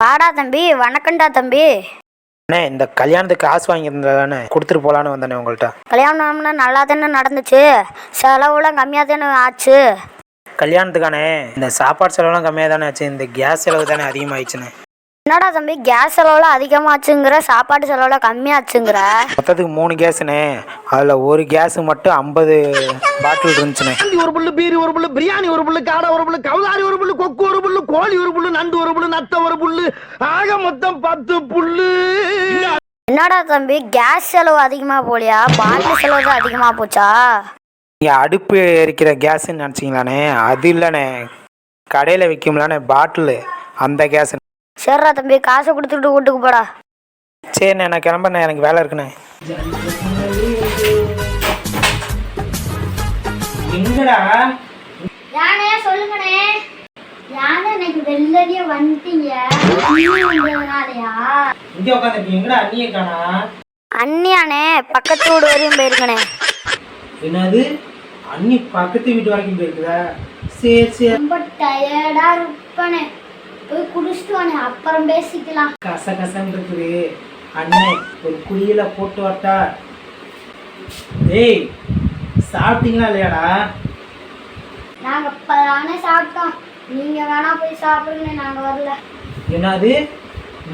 வாடா தம்பி வணக்கம்டா தம்பி. அண்ணே இந்த கல்யாணத்துக்கு காசு வாங்கியிருந்தானே கொடுத்துட்டு போகலான்னு வந்தேனே உங்கள்கிட்ட கல்யாணம்னா நல்லா தானே நடந்துச்சு. செலவுலாம் கம்மியாக தானே ஆச்சு. கல்யாணத்துக்கானே இந்த சாப்பாடு செலவுலாம் கம்மியாக தானே ஆச்சு. இந்த கேஸ் செலவு தானே அதிகமாகிடுச்சுண்ணே என்னடா தம்பி கேஸ் செலவுலாம் அதிகமாச்சுங்கிற சாப்பாடு செலவுலாம் கம்மியாச்சுங்கிற? மொத்தத்துக்கு மூணு கேஸுண்ணே அதில் ஒரு கேஸு மட்டும் ஐம்பது பாட்டில் இருந்துச்சுண்ணே ஒரு புல்லு பீரி ஒரு புல்லு பிரியாணி ஒரு புல்லு காடை ஒரு புல்லு கவுதாரி ஒரு புல்லு கொக்கு ஒரு புல்லு கோழி ஒரு புல்லு நண்டு ஒரு புல்லு நத்த ஒரு புல்லு ஆக மொத்தம் பத்து புல்லு. என்னடா தம்பி கேஸ் செலவு அதிகமாக போலியா? பாட்டில் செலவு தான் அதிகமாக போச்சா? நீங்கள் அடுப்பு எரிக்கிற கேஸுன்னு நினச்சிங்களாண்ணே அது இல்லைண்ணே கடையில் விற்கும்லாண்ணே பாட்டிலு அந்த கேஸ் சரிடா தம்பி காசை கொடுத்துட்டு வீட்டுக்கு போடா. சரிண்ணே நான் கிளம்புறேண்ணே எனக்கு வேலை இருக்குண்ணே. எங்கடா? யானே சொல்லுங்கண்ணே. யானை இன்னைக்கு வெள்ளடியே வந்துட்டீங்க. நாளையா இங்கே உட்காந்துருக்கீங்க எங்கடா அண்ணியை காணா? அண்ணியானே பக்கத்து வீடு வரையும் போயிருக்கனே என்னது? அண்ணி பக்கத்து வீட்டு வரைக்கும் போயிருக்குதா? சரி சரி. ரொம்ப டயர்டா இருப்பனே. வானே அப்புறம் பேசிக்கலாம். கச கசன்னு இருக்குது அண்ணே ஒரு குழியில போட்டு வரட்டா. ஏய் சாப்பிட்டீங்களா இல்லையாடா? நாங்க இப்பதானே சாப்பிட்டோம். நீங்க வேணா போய் சாப்பிடுங்க நாங்க வரல. என்னது?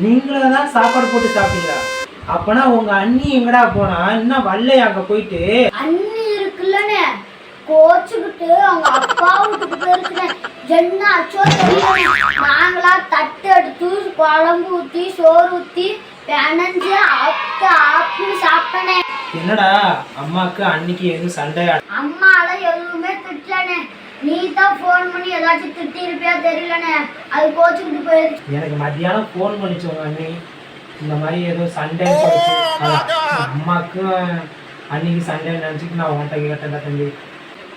நீங்களே தான் சாப்பாடு போட்டு சாப்பிட்டீங்களா? அப்பனா உங்க அண்ணி எங்கடா போனா இன்னும் வரலையா அங்க போயிட்டு? அண்ணி இருக்குல்லனே கோச்சுக்கிட்டு அவங்க அப்பா வீட்டுக்கு போயிருக்கேன் என்ன அச்சோ தெரியல. நாங்களா தட்டு எடுத்து குழம்பு ஊத்தி சோறு ஊத்தி பிணைஞ்சு ஆப்டு ஆப்னு சாப்பிட்டனே. என்னடா அம்மாக்கு அன்னைக்கு எதுவும் சண்டை அம்மால எதுவுமே திட்டலனே. நீ தான் ஃபோன் பண்ணி ஏதாச்சும் திட்டி இருப்பியா தெரியலனே. அது கோச்சுக்கிட்டு போயிருச்சு எனக்கு மத்தியானம் ஃபோன் பண்ணிச்சு உங்க அண்ணி. இந்த மாதிரி ஏதோ அதான், அம்மாக்கும் அன்னைக்கு சண்டை நினச்சிட்டு நான் உன்கிட்ட கேட்டேன்டா தம்பி.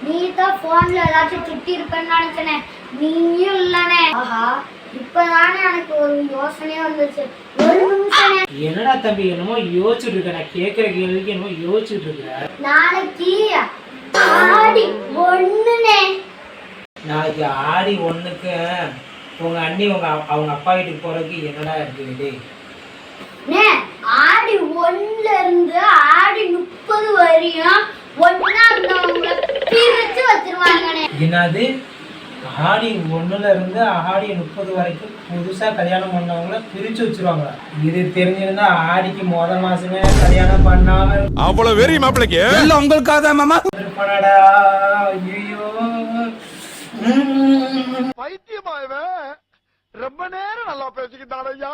நீ தான் ஃபோன்ல ஏதாச்சும் திட்டி இருப்பேன்னு நினைச்சனே. நீயும் இல்லனே. ஆஹா இப்பதானே எனக்கு ஒரு யோசனையே வந்துச்சு. ஒரு நிமிஷமே. என்னடா தம்பி என்னமோ யோசிச்சுட்டு இருக்க நான் கேட்குற கேள்விக்கு என்னமோ யோசிச்சுட்டு இருக்க. நாளைக்கு ஆடி ஒண்ணுனே. நாளைக்கு ஆடி ஒண்ணுக்கு உங்க அண்ணி உங்க அவங்க அப்பா வீட்டுக்கு போறதுக்கு என்னடா இருக்குது டேய்? நே ஆடி ஒண்ணுல இருந்து ஆடி முப்பது வரையும் ஒன்னா இருந்தவங்கள பிரிச்சு வச்சிருவாங்கனே என்னது? ஆடி ஒண்ணுல இருந்து ஆடி முப்பது வரைக்கும் புதுசா கல்யாணம் பண்ணவங்கள பிரிச்சு வச்சிருவாங்க இது தெரிஞ்சிருந்தா ஆடிக்கு முத மாசமே கல்யாணம் பண்ணாம அவ்வளவு வெறி மாப்பிளைக்கு? எல்லாம் உங்களுக்காக தான் மாமா. இருப்பானடா ஐயோ பைத்தியமா இவன்? ரொம்ப நேரம் நல்லா பேசிக்கிட்டான் ஐயா.